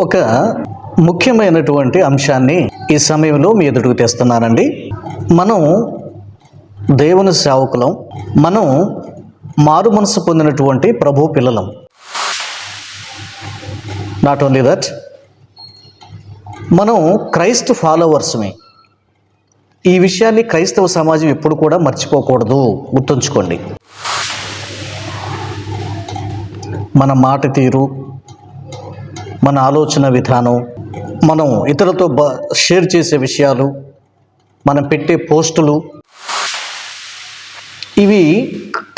ఒక ముఖ్యమైనటువంటి అంశాన్ని ఈ సమయంలో మీ ఎదుటికి తెస్తున్నానండి. మనం దేవుని సేవకులం మనం మారు మనసు పొందినటువంటి ప్రభు పిల్లలం. నాట్ ఓన్లీ దట్ మనం క్రైస్తవ ఫాలోవర్స్మే ఈ విషయాన్ని క్రైస్తవ సమాజం ఎప్పుడు కూడా మర్చిపోకూడదు. గుర్తుంచుకోండి. మన మాట తీరు మన ఆలోచన విధానం మనం ఇతరులతో బ షేర్ చేసే విషయాలు మనం పెట్టే పోస్టులు. ఇవి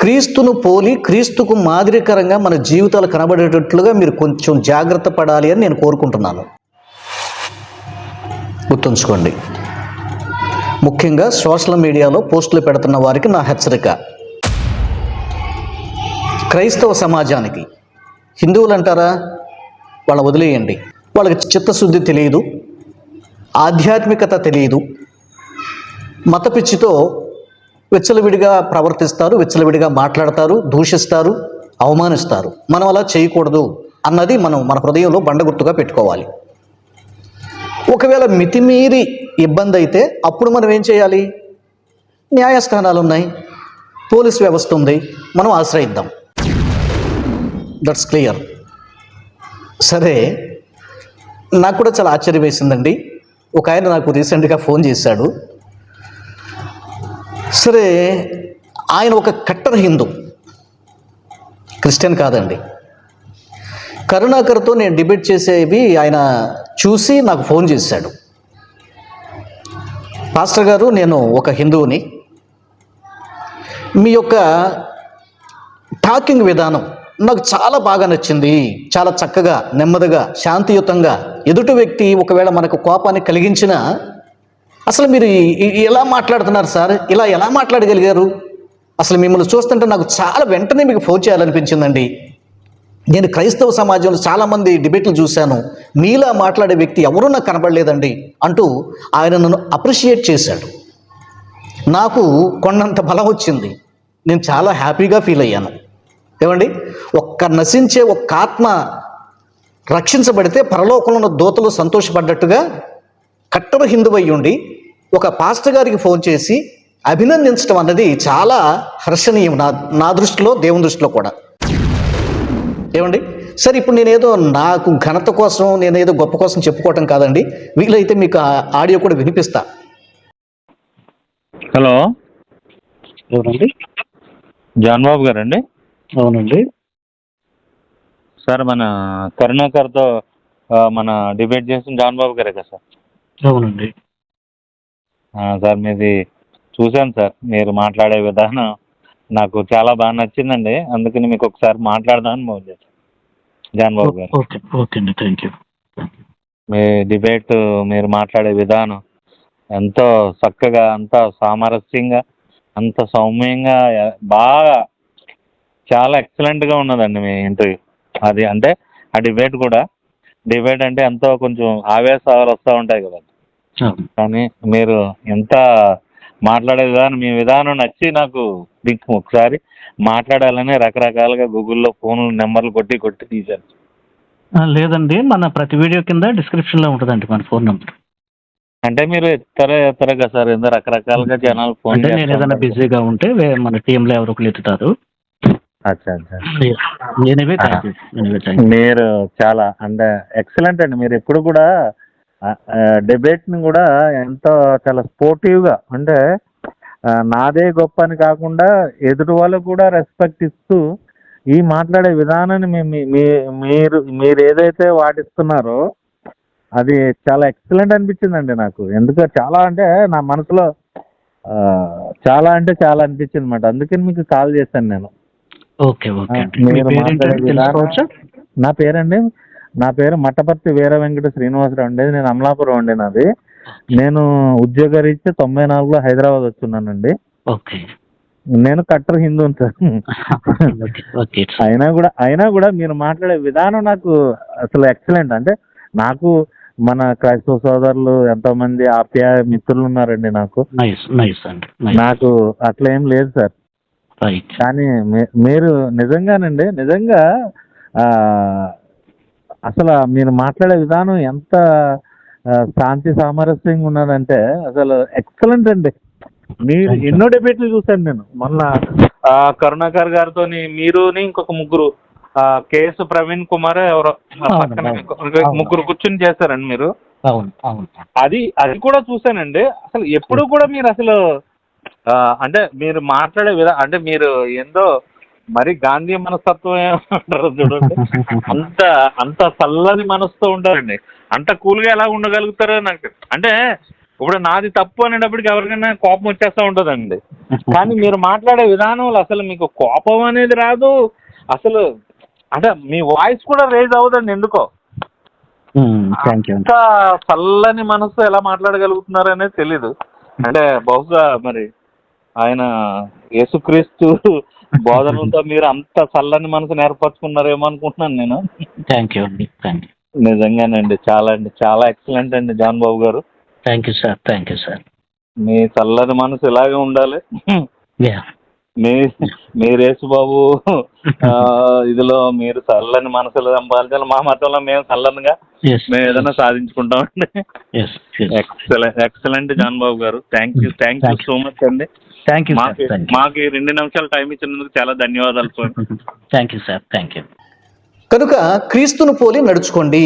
క్రీస్తును పోలి క్రీస్తుకు మాదిరికరంగా మన జీవితాలు కనబడేటట్లుగా మీరు కొంచెం జాగ్రత్త పడాలి అని నేను కోరుకుంటున్నాను. గుర్తుంచుకోండి. ముఖ్యంగా సోషల్ మీడియాలో పోస్టులు పెడుతున్న వారికి నా హెచ్చరిక. క్రైస్తవ సమాజానికి. హిందువులు అంటారా వాళ్ళ వదిలేయండి. వాళ్ళకి చిత్తశుద్ధి తెలియదు ఆధ్యాత్మికత తెలియదు. మత పిచ్చితో విచ్చలవిడిగా ప్రవర్తిస్తారు విచ్చలవిడిగా మాట్లాడతారు దూషిస్తారు అవమానిస్తారు. మనం అలా చేయకూడదు అన్నది మనం మన హృదయంలో బండగుర్తుగా పెట్టుకోవాలి. ఒకవేళ మితిమీరి ఇబ్బంది అయితే అప్పుడు మనం ఏం చేయాలి? న్యాయస్థానాలు ఉన్నాయి పోలీస్ వ్యవస్థ ఉంది మనం ఆశ్రయిద్దాం. దట్స్ క్లియర్ సరే నాకు కూడా చాలా ఆశ్చర్యం వేసిందండి. ఒక ఆయన నాకు రీసెంట్గా ఫోన్ చేశాడు. సరే ఆయన ఒక కట్టర్ హిందూ. క్రిస్టియన్ కాదండి. కరుణాకర్తో నేను డిబేట్ చేసేవి ఆయన చూసి నాకు ఫోన్ చేశాడు. పాస్టర్ గారు నేను ఒక హిందువుని. మీ యొక్క టాకింగ్ విధానం నాకు చాలా బాగా నచ్చింది. చాలా చక్కగా నెమ్మదిగా శాంతియుతంగా ఎదుటి వ్యక్తి ఒకవేళ మనకు కోపాన్ని కలిగించిన అసలు మీరు ఎలా మాట్లాడుతున్నారు సార్? ఇలా ఎలా మాట్లాడగలిగారు? అసలు మిమ్మల్ని చూస్తుంటే నాకు చాలా వెంటనే మీకు ఫోన్ చేయాలనిపించిందండి. నేను క్రైస్తవ సమాజంలో చాలామంది డిబేట్లు చూశాను. మీలా మాట్లాడే వ్యక్తి ఎవరూ నాకు కనబడలేదండి అంటూ ఆయన నన్ను అప్రిషియేట్ చేశాడు. నాకు కొండంత బలం వచ్చింది. నేను చాలా హ్యాపీగా ఫీల్ అయ్యాను. ఏమండి? ఒక్క నశించే ఒక్క ఆత్మ రక్షించబడితే పరలోకంలో ఉన్న దూతలు సంతోషపడ్డట్టుగా కట్టరు హిందువై ఉండి ఒక పాస్టర్ గారికి ఫోన్ చేసి అభినందించడం అన్నది చాలా హర్షణీయం నా నా దృష్టిలో దేవుని దృష్టిలో కూడా. ఏమండి? సరే ఇప్పుడు నేనేదో నాకు ఘనత కోసం నేనేదో గొప్ప కోసం చెప్పుకోవటం కాదండి. వీలైతే మీకు ఆ ఆడియో కూడా వినిపిస్తా. హలో. ఎవరండి? జాన్ బాబు గారండి. అవునండి. సార్ మన కరుణాకర్తో మన డిబేట్ చేసిన జాన్ బాబు గారే కదా సార్? అవునండి. సార్ మీది చూశాను సార్ మీరు మాట్లాడే విధానం. నాకు చాలా బాగా నచ్చిందండి. అందుకని మీకు ఒకసారి మాట్లాడదామని ఫోన్ చేశాను. జాన్ బాబు గారు. ఓకే ఓకే అండి. Thank you. మీ డిబేట్ మీరు మాట్లాడే విధానం ఎంతో చక్కగా అంత సామరస్యంగా అంత సౌమ్యంగా బాగా చాలా ఎక్సలెంట్గా ఉన్నదండి మీ ఇంటర్వ్యూ అది అంటే ఆ డిబేట్ కూడా డిబేట్ అంటే ఎంతో కొంచెం ఆవేశాలు వస్తూ ఉంటాయి కదా. కానీ మీరు ఎంత మాట్లాడే విధానం మీ విధానం నచ్చి నాకు మీకు ఒకసారి మాట్లాడాలని రకరకాలుగా గూగుల్లో ఫోన్ నెంబర్లు కొట్టి కొట్టి తీశాను ఆ, లేదండి. మన ప్రతి వీడియో కింద డిస్క్రిప్షన్లో ఉంటుందండి మన ఫోన్ నెంబర్. అంటే మీరు ఎత్తారా ఎత్తారా కదా సార్ ఎందుకు రకరకాలుగా జనాలు ఫోన్ అంటే నేను ఏదైనా బిజీగా ఉంటే వే- మన టీంలో ఎవరో ఒకరు ఎత్తుతారు. అచ్చా అచ్చా. Anyway thank you anyway thank you మీరు చాలా అంటే ఎక్సలెంట్ అండి. మీరు ఎప్పుడు కూడా డిబేట్ని కూడా ఎంతో చాలా స్పోర్టివ్గా అంటే నాదే గొప్ప అని కాకుండా ఎదుటి వాళ్ళకు కూడా రెస్పెక్ట్ ఇస్తూ ఈ మాట్లాడే విధానాన్ని మీరు మీరు ఏదైతే వాటిస్తున్నారో అది చాలా ఎక్సలెంట్ అనిపించిందండి నాకు. ఎందుకు చాలా అంటే నా మనసులో చాలా అంటే చాలా అనిపించింది అనమాట అందుకని మీకు కాల్ చేశాను నేను. ఓకే ఓకే అండి. మీ మీరు తెలుసుకోవచ్చా? నా పేరండి? నా పేరు మట్టపర్తి వీర వెంకట శ్రీనివాసరావు అండి. నేను అమలాపురం అండి నాది. నేను ఉద్యోగ రీత్యా తొంభై నాలుగులో హైదరాబాద్ వచ్చున్నానండి ఓకే. నేను కట్టర్ హిందూ సార్. Okay okay. అయినా కూడా అయినా కూడా మీరు మాట్లాడే విధానం నాకు అసలు ఎక్సలెంట్ అంటే నాకు మన క్రైస్తవ సోదరులు ఎంతో మంది ఆప్యాయ మిత్రులు ఉన్నారండి నాకు. నైస్ నైస్ అండి నైస్ నాకు అట్లా ఏం లేదు సార్. రైట్ కానీ మీరు నిజంగానండి నిజంగా ఆ, అసలు మీరు మాట్లాడే విధానం ఎంత శాంతి సామరస్యంగా ఉన్నదంటే అసలు ఎక్సలెంట్ అండి. మీరు ఎన్నో డిబేట్లు చూశాను నేను. మొన్న కరుణాకర్ గారితో మీరుని ఇంకొక ముగ్గురు ఆ, కేఎస్ ప్రవీణ్ కుమార్ ఎవరో ముగ్గురు కూర్చుని చేశారండి మీరు. అవును అవును. అది అది కూడా చూశానండి. అసలు ఎప్పుడు కూడా మీరు అసలు అంటే మీరు మాట్లాడే విధా అంటే మీరు ఏందో మరి గాంధీ మనస్తత్వం ఏమంటారు చూడండి. అంత అంత చల్లని మనసుతో ఉంటారండి. అంత కూల్గా ఎలా ఉండగలుగుతారో నాకు అంటే ఇప్పుడు నాది తప్పు అనేటప్పటికి ఎవరికైనా కోపం వచ్చేస్తూ ఉంటుందండి. కానీ మీరు మాట్లాడే విధానంలో అసలు మీకు కోపం అనేది రాదు. అసలు అంటే మీ వాయిస్ కూడా రేజ్ అవ్వదండి ఎందుకో. అంత చల్లని మనసు ఎలా మాట్లాడగలుగుతున్నారు అనేది తెలీదు. అంటే బహుశా మరి ఆయన యేసుక్రీస్తు బోధనలతో మీరు అంత చల్లని మనసును ఏర్పరచుకున్నారేమో అనుకుంటున్నాను నేను. థ్యాంక్ యూ అండి. థ్యాంక్ యూ నిజంగానండి. చాలా అండి. చాలా ఎక్సలెంట్ అండి జాన్ బాబు గారు. Thank you sir thank you sir మీ చల్లని మనసు ఇలాగే ఉండాలి. యా మీ మీరు యేసుబాబు ఆ, ఇదిలో మీరు చల్లని మనసులు సంపాదించాలి మా మతంలో మేము చల్లనిగా మేము ఏదైనా సాధించుకుంటామండి yes excellent excellent John Babu గారు. Thank you thank you. So much అండి. థ్యాంక్ యూ సార్ మాకు రెండు నిమిషాలు టైం ఇచ్చినందుకు చాలా ధన్యవాదాలు sir. Thank you sir thank you కనుక క్రీస్తును పోలి నడుచుకోండి.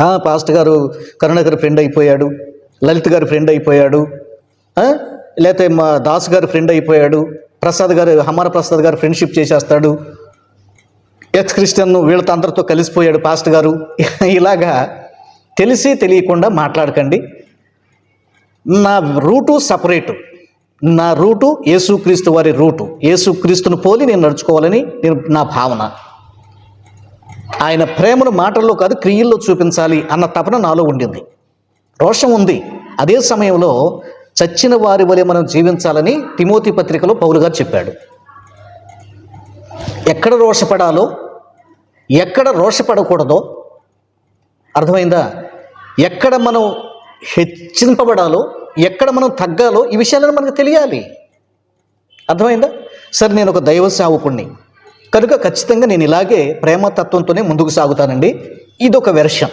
ఆ, పాస్టర్ గారు కరుణాకర్ ఫ్రెండ్ అయిపోయాడు లలిత్ గారి ఫ్రెండ్ అయిపోయాడు ఆ, లేకపోతే మా దాస్ గారి ఫ్రెండ్ అయిపోయాడు ప్రసాద్ గారు హమార ప్రసాద్ గారు ఫ్రెండ్షిప్ చేసేస్తాడు. ఎక్స్ క్రిస్టియన్ వీళ్ళతో అందరితో కలిసిపోయాడు పాస్టర్ గారు. ఇలాగా తెలిసి తెలియకుండా మాట్లాడకండి. నా రూటు సపరేటు నా రూటు యేసుక్రీస్తు వారి రూటు. యేసుక్రీస్తును పోలి నేను నడుచుకోవాలని నేను నా భావన. ఆయన ప్రేమను మాటల్లో కాదు క్రియల్లో చూపించాలి అన్న తపన నాలో ఉండింది. రోషం ఉంది. అదే సమయంలో చచ్చిన వారి వలె మనం జీవించాలని తిమోతి పత్రికలో పౌలు గారు చెప్పాడు. ఎక్కడ రోషపడాలో ఎక్కడ రోషపడకూడదో అర్థమైందా? ఎక్కడ మనం హెచ్చింపబడాలో ఎక్కడ మనం తగ్గాలో ఈ విషయాలను మనకు తెలియాలి. అర్థమైందా? సరే నేను ఒక దైవ సేవకుణ్ణి. కనుక ఖచ్చితంగా నేను ఇలాగే ప్రేమతత్వంతోనే ముందుకు సాగుతానండి. ఇదొక వెర్షన్.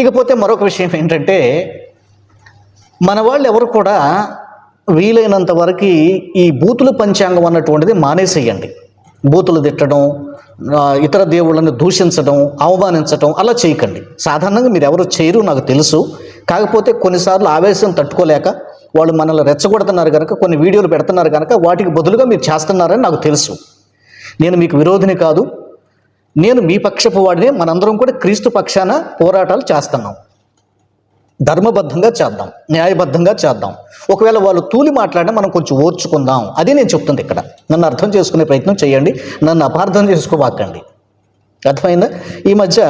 ఇకపోతే మరొక విషయం ఏంటంటే మన వాళ్ళు ఎవరు కూడా వీలైనంత వరకు ఈ బూతుల పంచాంగం అన్నటువంటిది మానేసేయండి. బూతులు తిట్టడం ఇతర దేవుళ్ళని దూషించడం అవమానించడం అలా చేయకండి. సాధారణంగా మీరు ఎవరు చేయరు నాకు తెలుసు. కాకపోతే కొన్నిసార్లు ఆవేశం తట్టుకోలేక వాళ్ళు మనల్ని రెచ్చగొడుతున్నారు కనుక కొన్ని వీడియోలు పెడుతున్నారు కనుక వాటికి బదులుగా మీరు చేస్తున్నారని నాకు తెలుసు. నేను మీకు విరోధిని కాదు. నేను మీ పక్షపు వాడిని మనందరం కూడా క్రీస్తు పక్షాన పోరాటాలు చేస్తున్నాం. ధర్మబద్ధంగా చేద్దాం న్యాయబద్ధంగా చేద్దాం. ఒకవేళ వాళ్ళు తూలి మాట్లాడినా మనం కొంచెం ఓర్చుకుందాం. అది నేను చెప్తుంది ఇక్కడ. నన్ను అర్థం చేసుకునే ప్రయత్నం చేయండి. నన్ను అపార్థం చేసుకోవాకండి. అర్థమైందా? ఈ మధ్య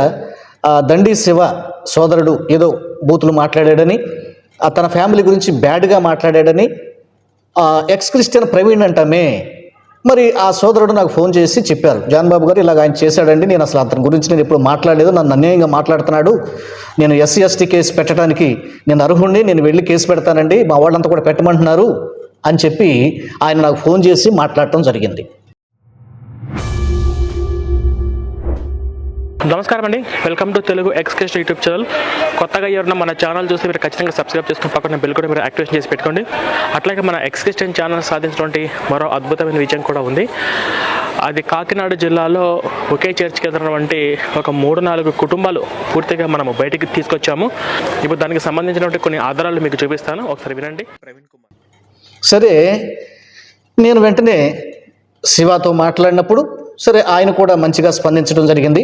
దండి శివ సోదరుడు ఏదో బూతులు మాట్లాడాడని తన ఫ్యామిలీ గురించి బ్యాడ్గా మాట్లాడాడని ఎక్స్ క్రిస్టియన్ ప్రవీణ్ అంటామే. మరి ఆ సోదరుడు నాకు ఫోన్ చేసి చెప్పారు జాన్ బాబు గారు ఇలాగ ఆయన చేశాడండి నేను అసలు అతని గురించి నేను ఎప్పుడు మాట్లాడలేదు నన్ను అన్యాయంగా మాట్లాడుతున్నాడు నేను ఎస్సీ ఎస్టీ కేసు పెట్టడానికి నేను అర్హుణ్ణి నేను వెళ్ళి కేసు పెడతానండి మా వాళ్ళంతా కూడా పెట్టమంటున్నారు అని చెప్పి ఆయన నాకు ఫోన్ చేసి మాట్లాడటం జరిగింది. నమస్కారం అండి. Welcome to Telugu express YouTube channel. కొత్తగా ఎవరైనా మన ఛానల్ చూసి మీరు ఖచ్చితంగా సబ్స్క్రైబ్ చేసుకుని పక్కన బిల్ కూడా మీరు యాక్టివేషన్ చేసి పెట్టుకోండి. అట్లాగే మన ఎక్స్క్రిస్టియన్ ఛానల్ సాధించినటువంటి మరో అద్భుతమైన విజయం కూడా ఉంది. అది కాకినాడ జిల్లాలో ఒకే చర్చ్కి ఎదురైనటువంటి ఒక మూడు నాలుగు కుటుంబాలు పూర్తిగా మనము బయటికి తీసుకొచ్చాము. ఇప్పుడు దానికి సంబంధించినటువంటి కొన్ని ఆధారాలు మీకు చూపిస్తాను. ఒకసారి వినండి. ప్రవీణ్ కుమార్ సరే నేను వెంటనే శివాతో మాట్లాడినప్పుడు సరే ఆయన కూడా మంచిగా స్పందించడం జరిగింది.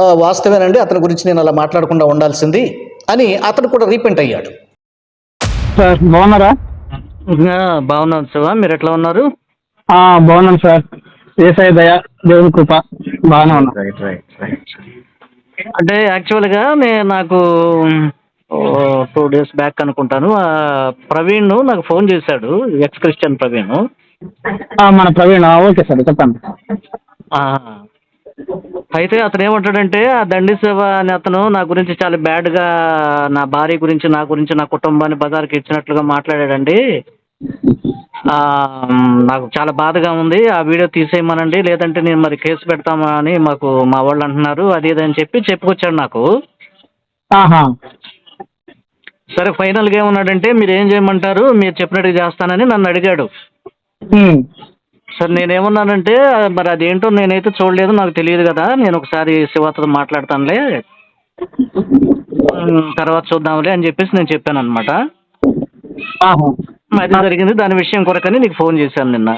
"ఆ, వాస్తవేనండి అతని గురించి నేను అలా మాట్లాడకుండా ఉండాల్సింది అని అతను కూడా రీపెంట్ అయ్యాడు. సార్ బాగున్నారా? బాగున్నాను శివ మీరు ఎట్లా ఉన్నారు? ఆ, బాగున్నాను సార్. ఏసఐ దయ దేవుని కృప బాగానే ఉన్నా. రైట్ రైట్ రైట్ అంటే యాక్చువల్గా నేను నాకు టూ డేస్ బ్యాక్ అనుకుంటాను ఆ, ప్రవీణ్ నాకు ఫోన్ చేశాడు ఎక్స్ క్రిస్టియన్ ప్రవీణ్. ఆ, మన ప్రవీణ్ ఆ, ఓకే సార్ చెప్పండి. అయితే అతను ఏమంటాడంటే ఆ దండి సేవ అనే అతను నా గురించి చాలా బ్యాడ్గా నా భార్య గురించి నా గురించి నా కుటుంబాన్ని బజార్కి ఇచ్చినట్లుగా మాట్లాడాడండి. నాకు చాలా బాధగా ఉంది. ఆ వీడియో తీసేయమనండి. లేదంటే నేను మరి కేసు పెడతామా అని మాకు మా వాళ్ళు అంటున్నారు. అది ఇది అని చెప్పి చెప్పుకొచ్చాడు నాకు. సరే ఫైనల్గా ఏమన్నాడంటే మీరు ఏం చేయమంటారు? మీరు చెప్పినట్టుగా చేస్తానని నన్ను అడిగాడు. సరే నేనేమన్నానంటే మరి అదేంటో నేనైతే చూడలేదు నాకు తెలియదు కదా నేను ఒకసారి శివతో మాట్లాడతానులే. తర్వాత చూద్దాంలే అని చెప్పేసి నేను చెప్పాను అనమాట ఆహా అది జరిగింది దాని విషయం కొరకని నీకు ఫోన్ చేశాను నిన్న.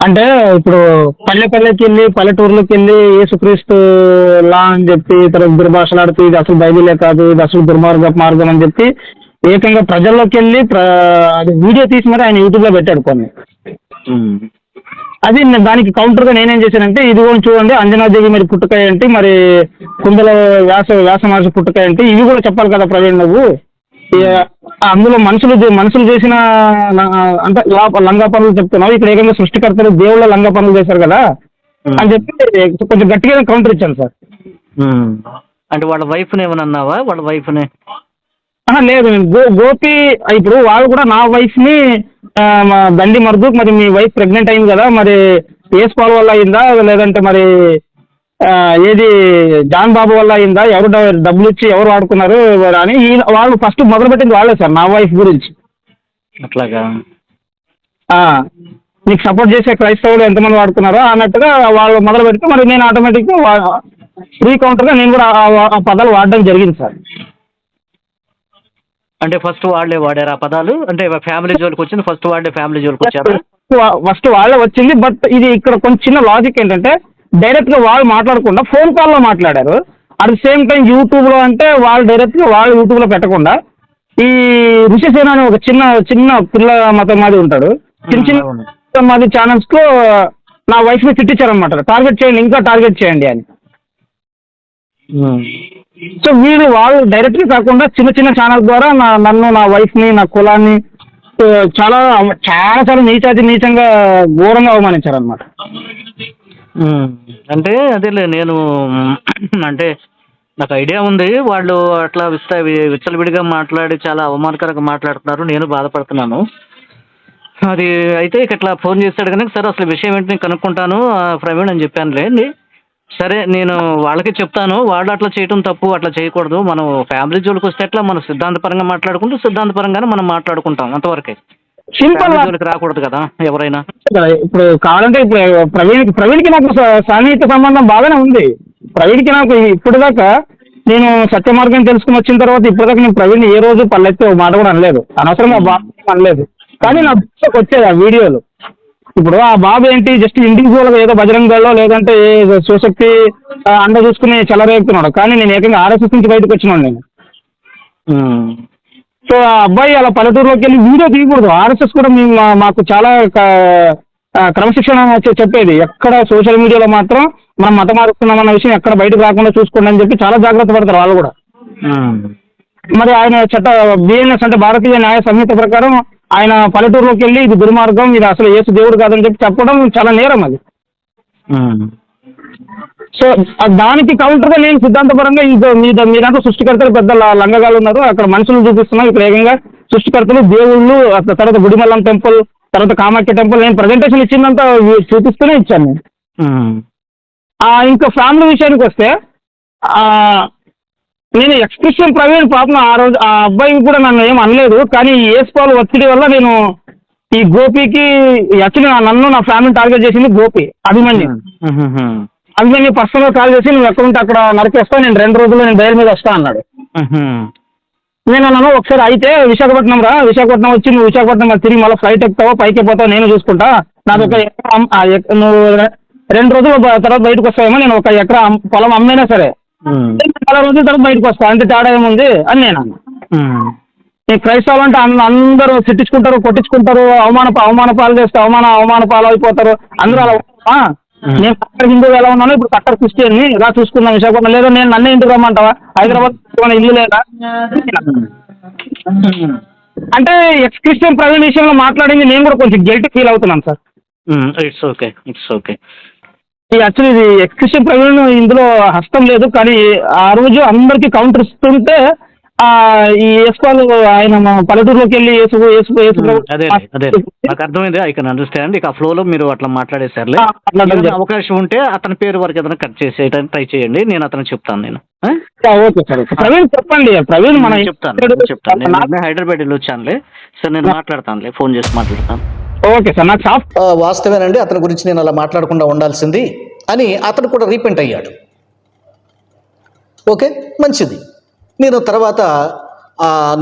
అంటే ఇప్పుడు పల్లె పల్లెకి వెళ్ళి పల్లెటూర్లోకి వెళ్ళి యేసుక్రీస్తు లా అని చెప్పి తర్వాత దుర్భాషలాడుతూ ఇది అసలు బైబిలే కాదు ఇది అసలు దుర్మార్గ మార్గం అని చెప్పి ఏకంగా ప్రజల్లోకి వెళ్ళి అది వీడియో తీసి మరి ఆయన యూట్యూబ్లో పెట్టాడు కొన్ని. అది నే- దానికి కౌంటర్గా నేనేం చేశానంటే ఇదిగో చూడండి అంజనాదేవి మరి పుట్టుకాయ ఏంటి మరి కుందల వ్యాస వ్యాస మహర్షి పుట్టుకాయ ఏంటి ఇవి కూడా చెప్పాలి కదా ప్రవీణ్ నువ్వు. అందులో మనుషులు మనుషులు చేసిన అంటే లంగా పనులు చెప్తున్నావు. ఇక్కడ ఏకంగా సృష్టికర్తలు దేవుళ్ళ లంగా పనులు చేశారు కదా. అని చెప్పి కొంచెం గట్టిగా కౌంటర్ ఇచ్చాను సార్. అంటే వాళ్ళ వైఫ్ని ఏమన్నా అన్నావా? వాళ్ళ వైఫ్ని లేదు. గో గోపి ఇప్పుడు వాళ్ళు కూడా నా వైఫ్ని దండి మరుదు మరి మీ వైఫ్ ప్రెగ్నెంట్ అయింది కదా మరి ఏస్ పాల్ వల్ల అయిందా? లేదంటే మరి ఏది జాన్ బాబు వల్ల అయిందా? ఎవరు డబ్బులు ఇచ్చి ఎవరు వాడుకున్నారు అని వాళ్ళు ఫస్ట్ మొదలుపెట్టింది వాళ్ళే సార్ నా వైఫ్ గురించి. అట్లాగా? నీకు సపోర్ట్ చేసే క్రైస్తవులు ఎంతమంది వాడుకున్నారో అన్నట్టుగా వాళ్ళు మొదలు పెడితే మరి నేను ఆటోమేటిక్గా ఫ్రీ కౌంటర్గా నేను కూడా ఆ పదాలు వాడడం జరిగింది సార్. అంటే ఫస్ట్ వాళ్ళే వాడారు ఆ పదాలు? అంటే ఫ్యామిలీ జోలికి వచ్చింది ఫస్ట్ వాళ్ళే ఫ్యామిలీ జోలికి వచ్చారా? ఫస్ట్ వాళ్ళే వచ్చింది బట్ ఇది ఇక్కడ కొంచెం చిన్న లాజిక్ ఏంటంటే డైరెక్ట్గా వాళ్ళు మాట్లాడకుండా ఫోన్ కాల్లో మాట్లాడారు. అట్ ద సేమ్ టైం యూట్యూబ్లో అంటే వాళ్ళు డైరెక్ట్గా వాళ్ళు యూట్యూబ్లో పెట్టకుండా ఈ ఋషిసేన అనే ఒక చిన్న చిన్న పిల్ల మతం మాది ఉంటాడు. చిన్న చిన్న మాది ఛానల్స్లో నా వైఫ్ని తిట్టించారనమాట టార్గెట్ చేయండి ఇంకా టార్గెట్ చేయండి అని. సో వీళ్ళు వాళ్ళు డైరెక్ట్గా కాకుండా చిన్న చిన్న ఛానల్ ద్వారా నా నన్ను నా వైఫ్ని నా కులాన్ని చాలా చాలా చాలా నీచాతి నీచంగా ఘోరంగా అవమానించారనమాట ఉమ్. అంటే అదేలే నేను అంటే నాకు ఐడియా ఉంది. వాళ్ళు అట్లా విస్త విచ్చలవిడిగా మాట్లాడి చాలా అవమానకరంగా మాట్లాడుతున్నారు. నేను బాధపడుతున్నాను. అది అయితే ఇక ఇట్లా ఫోన్ చేశాడు కనుక సార్ అసలు విషయం ఏంటి? నేను కనుక్కుంటాను. ప్రవీణ్ అని చెప్పాను లేండి సరే నేను వాళ్ళకి చెప్తాను. వాళ్ళు అట్లా చేయటం తప్పు అట్లా చేయకూడదు. మనం ఫ్యామిలీ జోలికి వస్తే ఎట్లా? మనం సిద్ధాంతపరంగా మాట్లాడుకుంటూ సిద్ధాంతపరంగానే మనం మాట్లాడుకుంటాం అంతవరకే. సింపుల్ జోలికి రాకూడదు కదా ఎవరైనా. ఇప్పుడు కావాలంటే ఇప్పుడు ప్రవీణ్ ప్రవీణ్కి నాకు సాన్నిహిత సంబంధం బాగానే ఉంది. ప్రవీణ్కి నాకు ఇప్పుడు దాకా నేను సత్య మార్గం తెలుసుకుని వచ్చిన తర్వాత ఇప్పటిదాకా నేను ప్రవీణ్ ఏ రోజు పల్లెత్తి మాట కూడా అనలేదు. అనవసరంగా ఏం అనలేదు. కానీ నా వచ్చేది ఆ వీడియోలు. ఇప్పుడు ఆ బాబు ఏంటి? జస్ట్ ఇండివిజువల్గా ఏదో బజరంగ దళలో లేదంటే ఏ శివశక్తి అండ చూసుకుని చెలరేపుతున్నాడు కానీ నేను ఏకంగా ఆర్ఎస్ఎస్ నుంచి బయటకు వచ్చినాను నేను. సో ఆ అబ్బాయి అలా పల్లెటూరులోకి వెళ్ళి వీడియో తీయకూడదు. ఆర్ఎస్ఎస్ కూడా మేము మాకు చాలా క్రమశిక్షణ చెప్పేది. ఎక్కడ సోషల్ మీడియాలో మాత్రం మనం మత మారుస్తున్నామన్న విషయం ఎక్కడ బయటకు రాకుండా చూసుకోండి అని చెప్పి చాలా జాగ్రత్త పడతారు వాళ్ళు కూడా. మరి ఆయన చట్ట బిఎన్ఎస్ అంటే భారతీయ న్యాయ సంహిత ప్రకారం ఆయన పల్లెటూరులోకి వెళ్ళి ఇది దుర్మార్గం ఇది అసలు యేసు దేవుడు కాదని చెప్పి చెప్పడం చాలా నేరం అది. సో దానికి కౌంటర్గా నేను సిద్ధాంతపరంగా ఇది మీద మీరంతా సృష్టికర్తలు పెద్ద లంగగాలు ఉన్నారు. అక్కడ మనుషులు చూపిస్తున్నాం ఇక్కడ ఏకంగా సృష్టికర్తలు దేవుళ్ళు తర్వాత గుడిమల్లం టెంపుల్ తర్వాత కామాఖ్య టెంపుల్ నేను ప్రజెంటేషన్ ఇచ్చిందంతా చూపిస్తూనే ఇచ్చాను ఇంకా ఫ్యామిలీ విషయానికి వస్తే నేను ఎక్స్ప్రెషన్ ప్రవీణ్ పాపం ఆ రోజు ఆ అబ్బాయి కూడా నన్ను ఏం అనలేదు కానీ ఈ ఏస్పాల్ ఒత్తిడి వల్ల నేను ఈ గోపికి యాక్చువల్లీ నన్ను నా ఫ్యామిలీ టార్గెట్ చేసింది గోపి అభిమన్యు. అభిమన్యు పర్సనల్ కాల్ చేసి నువ్వు ఎక్కడ ఉంటే అక్కడ నరికేస్తా నేను రెండు రోజుల్లో నేను బయలు మీద వస్తా అన్నాడు. నేను అన్నాను ఒకసారి అయితే విశాఖపట్నం రా విశాఖపట్నం వచ్చి నువ్వు విశాఖపట్నం తిరిగి మళ్ళీ ఫ్లైట్ ఎక్కుతావా పైకి పోతావా నేను చూసుకుంటా నాకు ఒక నువ్వు రెండు రోజుల తర్వాత బయటకు వస్తావేమో నేను ఒక ఎకరా పొలం అమ్మైనా సరే. చాలా రోజుల తర్వాత బయటకు వస్తా. అంతే తేడా ఏముంది అని నేను అన్నా. ఈ క్రైస్తవులు అంటే అందరూ తిట్టించుకుంటారు కొట్టించుకుంటారు అవమాన అవమాన పాలు చేస్తే అవమాన అవమాన పాలు అయిపోతారు. అందరూ అలా? నేను కట్టర్ హిందువు ఎలా ఉన్నాను ఇప్పుడు కట్టర్ క్రిస్టియన్ని ఇలా చూసుకుందాం విశాఖపట్నం. లేదా నేను నన్నే ఇంటికి రమ్మంటావా? హైదరాబాద్ ఇల్లు లేదా? అంటే ఎక్స్ క్రిస్టియన్ ప్రవీణ్ విషయంలో మాట్లాడింది నేను కూడా కొంచెం గిల్ట్ ఫీల్ అవుతున్నాను sir. It's okay it's okay actually ఇది ఎక్స్ క్రిస్టియన్ ప్రవీణ్ ఇందులో హస్తం లేదు కానీ ఆ రోజు అందరికీ కౌంటర్ ఇస్తుంటే ఆ, ఈ యేసుపాలు ఆయన మా పల్లెటూరులోకి వెళ్ళి యేసు యేసు యేసు ప్రభు- అదే అదే నాకు అర్థమైంది ఐ కెన్ అండర్స్టాండ్ ఇక ఆ ఫ్లోలో మీరు అట్లా మాట్లాడేసారులే. అవకాశం ఉంటే అతని పేరు వరకు ఏదైనా కట్ చేసేయడానికి ట్రై చేయండి. నేను అతను చెప్తాను నేను. Okay sir. ప్రవీణ్ చెప్పండి ప్రవీణ్ మన చెప్తాను చెప్తాను. నేను హైదరాబాద్ వెళ్ళి వచ్చానులే. సరే నేను మాట్లాడతానులే ఫోన్ చేసి మాట్లాడతాను. ఓకే సార్ నాకు సాఫ్ట్ వాస్తవేనండి అతని గురించి నేను అలా మాట్లాడకుండా ఉండాల్సింది అని అతను కూడా రీపెంట్ అయ్యాడు. ఓకే మంచిది. నేను తర్వాత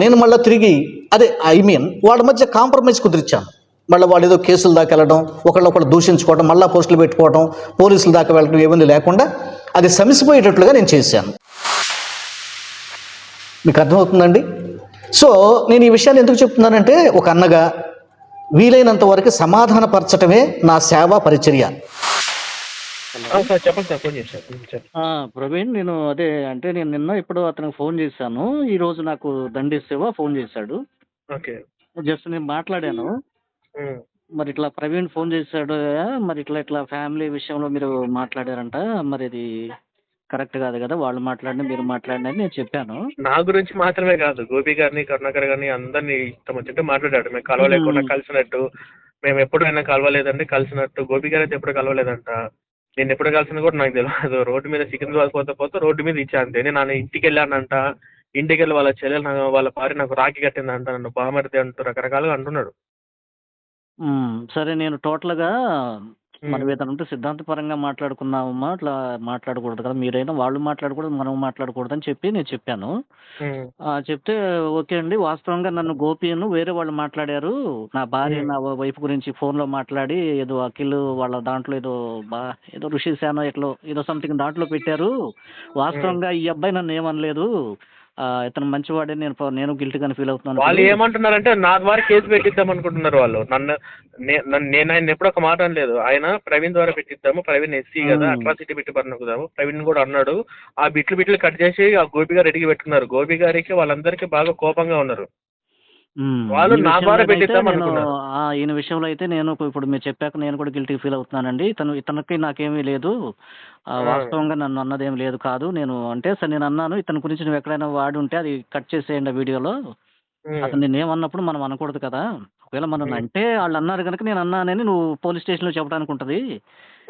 నేను మళ్ళీ తిరిగి అదే ఐ మీన్ వాళ్ళ మధ్య కాంప్రమైజ్ కుదిరిచ్చాను మళ్ళీ వాళ్ళు ఏదో కేసుల దాకా వెళ్ళడం ఒకళ్ళొకళ్ళు దూషించుకోవడం మళ్ళీ పోస్టులు పెట్టుకోవడం పోలీసుల దాకా వెళ్ళడం ఏమీ లేకుండా అది సమిసిపోయేటట్లుగా నేను చేశాను. మీకు అర్థమవుతుందండి? సో నేను ఈ విషయాన్ని ఎందుకు చెప్తున్నానంటే ఒక అన్నగా వీలైనంత వరకు సమాధానపరచటమే నా సేవా పరిచర్య. సార్ చెప్పండి సార్ ఫోన్ చేశారు. చెప్పండి ఆ, ప్రవీణ్ నేను అదే అంటే నేను నిన్న ఇప్పుడు అతనికి ఫోన్ చేశాను. ఈ రోజు నాకు దండిసేవా ఫోన్ చేశాడు. ఓకే. జస్ట్ నేను మాట్లాడాను. మరి ఇట్లా ప్రవీణ్ ఫోన్ చేశాడు. మరి ఇట్లా ఇట్లా ఫ్యామిలీ విషయంలో మీరు మాట్లాడారంట. మరి ఇది కరెక్ట్ కాదు కదా వాళ్ళు మాట్లాడిన మీరు మాట్లాడిన నేను చెప్పాను. నా గురించి మాత్రమే కాదు గోపి గారిని కరుణాకర్ గారిని అందరినీ ఇష్టం వచ్చినట్టు మాట్లాడాడు. మేము కలవలేకుండా. కలిసినట్టు మేము ఎప్పుడైనా కలవలేదండి కలిసినట్టు. గోపి గారు అయితే ఎప్పుడు కలవలేదంట. నేను ఎప్పుడు కలిసిన కూడా నాకు తెలియదు. రోడ్డు మీద సికింద్రాబాద్ పోతే పోతే రోడ్డు మీద ఇచ్చా అంతే. నేను నా ఇంటికి వెళ్ళానంట. ఇంటికి వెళ్ళి వాళ్ళ చెల్లెలు నాకు వాళ్ళ భార్య నాకు రాఖీ కట్టిందంట. నన్ను బామర్ది అంటూ రకరకాలుగా అంటున్నాడు. సరే నేను టోటల్గా. మనం ఏదైనా ఉంటే సిద్ధాంతపరంగా మాట్లాడుకున్నామమ్మా అట్లా మాట్లాడకూడదు కదా. మీరైనా వాళ్ళు మాట్లాడకూడదు మనం మాట్లాడకూడదు అని చెప్పి నేను చెప్పాను. ఆ, చెప్తే ఓకే అండి. వాస్తవంగా నన్ను గోపిను వేరే వాళ్ళు మాట్లాడారు. నా భార్య. నా వైఫ్ గురించి ఫోన్లో మాట్లాడి ఏదో అఖిల్ వాళ్ళ దాంట్లో ఏదో బా ఏదో ఋషి సేన ఎట్లో ఏదో సంథింగ్ దాంట్లో పెట్టారు. వాస్తవంగా ఈ అబ్బాయి నన్ను ఏమనలేదు. ఇతను మంచివాడే నేను నేను గిల్ట్గానే ఫీల్ అవుతున్నాను. వాళ్ళు ఏమంటున్నారంటే నా ద్వారా కేసు పెట్టిద్దాం అనుకుంటున్నారు వాళ్ళు. నన్ను నేను ఆయన ఎప్పుడు ఒక మాట అనలేదు. ఆయన ప్రవీణ్ ద్వారా పెట్టిద్దాము. ప్రవీణ్ ఎస్సీ కదా. అట్రాసిటీ బిట్ పనుకుదాము ప్రవీణ్ కూడా అన్నాడు. ఆ బిట్లు బిట్లు కట్ చేసి ఆ గోపి గారు రెడీకి పెట్టుకున్నారు. గోపి గారికి వాళ్ళందరికీ బాగా కోపంగా ఉన్నారు. వాళ్ళు నా ద్వారా ఈయన విషయంలో అయితే నేను ఇప్పుడు మీరు చెప్పాక నేను కూడా గిల్టీ ఫీల్ అవుతున్నానండి. ఇతను ఇతనికి నాకేమీ లేదు. వాస్తవంగా నన్ను అన్నదేం లేదు కాదు. నేను అంటే సరే నేను అన్నాను ఇతని గురించి నువ్వు ఎక్కడైనా వాడి ఉంటే అది కట్ చేసేయండి ఆ వీడియోలో. అతను నేను ఏమన్నప్పుడు మనం అనకూడదు కదా. ఒకవేళ మనం. అంటే వాళ్ళు అన్నారు కనుక నేను అన్నానని నువ్వు పోలీస్ స్టేషన్లో చెప్పడానికి ఉంటుంది.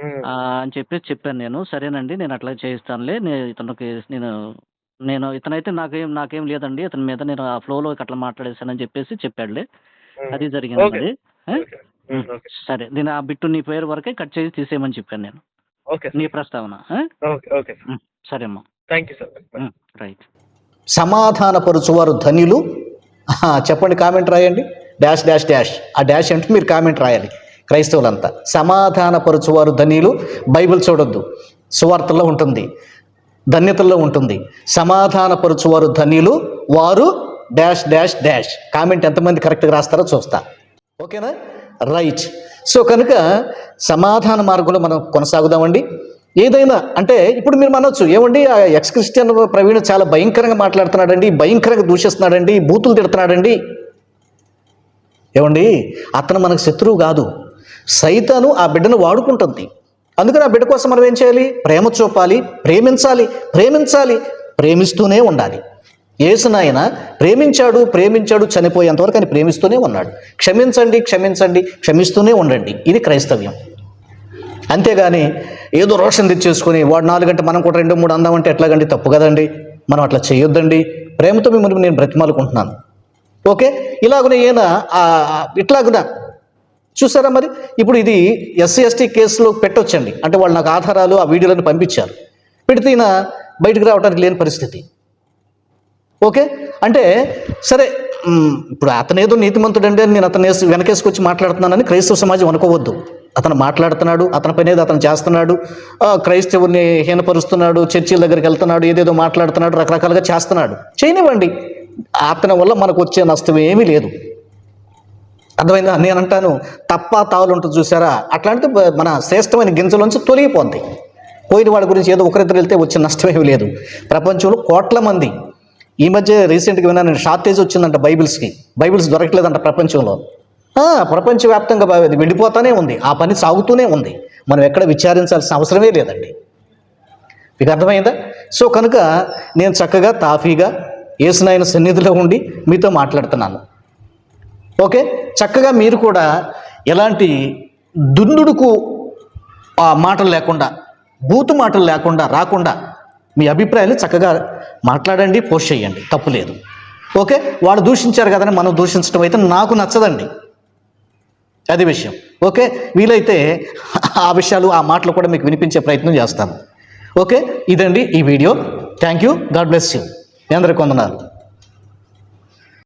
అని చెప్పేసి చెప్పాను నేను. సరేనండి నేను అట్లా చేయిస్తానులే. నేను ఇతనికి నేను నేను ఇతనైతే నాకేం నాకేం లేదండి. ఇతని మీద నేను ఆ ఫ్లోలో అట్లా మాట్లాడేశానని చెప్పేసి చెప్పాడులే. అది జరిగింది సరే నేను ఆ బిట్టు నీ పేరు వరకే కట్ చేసి తీసేయమని చెప్పాను నేను. ఓకే నీ. ప్రస్తావన ఆ? Okay okay. సార్. అమ్మా. Thank you sir right. సమాధానపరుచువారు ధన్యులు ఆహా, చెప్పండి కామెంట్ రాయండి. Dash dash dash. ఆ డాష్ అంటే మీరు కామెంట్ రాయాలి. క్రైస్తవులంతా. సమాధానపరుచువారు ధన్యులు బైబిల్ చూడొద్దు. సువార్తల్లో ఉంటుంది. ధన్యతల్లో ఉంటుంది. సమాధానపరచువారు ధన్యులు వారు డాష్ డాష్ డాష్. కామెంట్ ఎంతమంది కరెక్ట్గా రాస్తారో చూస్తా. ఓకేనా? రైట్. సో కనుక సమాధాన మార్గంలో మనం కొనసాగుదామండి. ఏదైనా అంటే ఇప్పుడు మీరు అనొచ్చు ఏమండి ఆ ఎక్స్ క్రిస్టియన్ ప్రవీణ్ చాలా భయంకరంగా మాట్లాడుతున్నాడండి భయంకరంగా దూషిస్తున్నాడండి బూతులు తిడుతున్నాడండి. ఏమండి అతను మనకు శత్రువు కాదు. సైతాను ఆ బిడ్డను వాడుకుంటుంది. అందుకని ఆ బిడ్డ కోసం మనం ఏం చేయాలి? ప్రేమ చూపాలి ప్రేమించాలి ప్రేమించాలి ప్రేమిస్తూనే ఉండాలి. ఏసునాయన ప్రేమించాడు ప్రేమించాడు చనిపోయేంతవరకు అని ప్రేమిస్తూనే ఉన్నాడు. క్షమించండి క్షమించండి క్షమిస్తూనే ఉండండి. ఇది క్రైస్తవ్యం. అంతేగాని ఏదో రోషన్ తెచ్చేసుకుని వాడు నాలుగు గంట మనం కూడా రెండు మూడు అందామంటే ఎట్లాగండి? తప్పు కదండి. మనం అట్లా చేయొద్దండి. ప్రేమతో మిమ్మల్ని నేను బ్రతిమాలుకుంటున్నాను. ఓకే? ఇలాగున ఈయన ఇట్లాగున చూసారా మరి? ఇప్పుడు ఇది ఎస్సీ ఎస్టీ కేసులో పెట్టొచ్చండి. అంటే వాళ్ళు నాకు ఆధారాలు ఆ వీడియోలను పంపించారు. పెడితే ఈయన బయటకు రావడానికి లేని పరిస్థితి. ఓకే? అంటే సరే ఇప్పుడు అతనేదో ఏదో నీతిమంతుడండి అని నేను అతను వెనకేసుకొచ్చి మాట్లాడుతున్నానని క్రైస్తవ సమాజం అనుకోవద్దు. అతను మాట్లాడుతున్నాడు అతని పని ఏదో అతను చేస్తున్నాడు క్రైస్తవుని హీనపరుస్తున్నాడు చర్చిల దగ్గరికి వెళ్తున్నాడు ఏదేదో మాట్లాడుతున్నాడు రకరకాలుగా చేస్తున్నాడు. చేయనివ్వండి. అతని వల్ల మనకు వచ్చే నష్టం ఏమీ లేదు. అర్థమైందా? నేను అంటాను తప్ప తావులు ఉంటుంది చూసారా అట్లాంటిది మన శ్రేష్టమైన గింజలోంచి తొలగిపోద్ది. పోయిన వాడి గురించి ఏదో ఒకరిద్దరు వెళ్తే వచ్చే నష్టమేమి లేదు. ప్రపంచంలో కోట్ల మంది. ఈ మధ్య రీసెంట్గా విన్నాను షార్టేజ్ వచ్చిందంట బైబిల్స్కి. బైబిల్స్ దొరకలేదంట ప్రపంచంలో. ప్రపంచవ్యాప్తంగా బా- వెళ్ళిపోతానే ఉంది. ఆ పని సాగుతూనే ఉంది. మనం ఎక్కడ విచారించాల్సిన అవసరమే లేదండి. మీకు అర్థమైందా? సో కనుక నేను చక్కగా తాఫీగా ఏసునాయన సన్నిధిలో ఉండి మీతో మాట్లాడుతున్నాను. ఓకే? చక్కగా మీరు కూడా ఎలాంటి దుందుడుకు ఆ మాటలు లేకుండా బూతు మాటలు లేకుండా రాకుండా మీ అభిప్రాయాలు చక్కగా మాట్లాడండి పోస్ట్ చేయండి. తప్పు లేదు. ఓకే? వాడు దూషించారు కదని మనం దూషించడం అయితే నాకు నచ్చదండి. అది విషయం. ఓకే? వీలైతే ఆ విషయాలు ఆ మాటలు కూడా మీకు వినిపించే ప్రయత్నం చేస్తాను. ఓకే? ఇదండి ఈ video. Thank you. God bless you. మీ అందరికి వందనాలు.